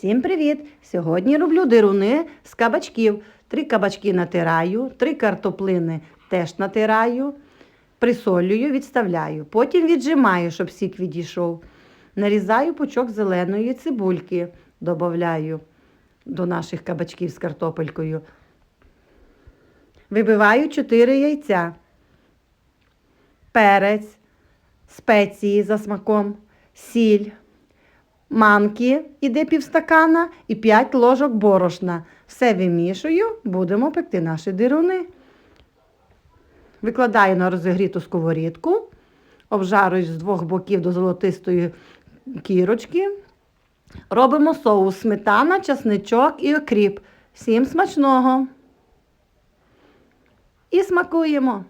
Всім привіт! Сьогодні роблю дируни з кабачків. Три кабачки натираю, три картоплини теж натираю, присолюю, відставляю. Потім віджимаю, щоб сік відійшов. Нарізаю пучок зеленої цибульки, додаю до наших кабачків з картопелькою. Вибиваю 4 яйця, перець, спеції за смаком, сіль, манки іде півстакана і 5 ложок борошна. Все вимішую, будемо пекти наші дируни. Викладаю на розігріту сковорідку, обжарую з двох боків до золотистої кірочки. Робимо соус сметана, часничок і окріп. Всім смачного! І смакуємо.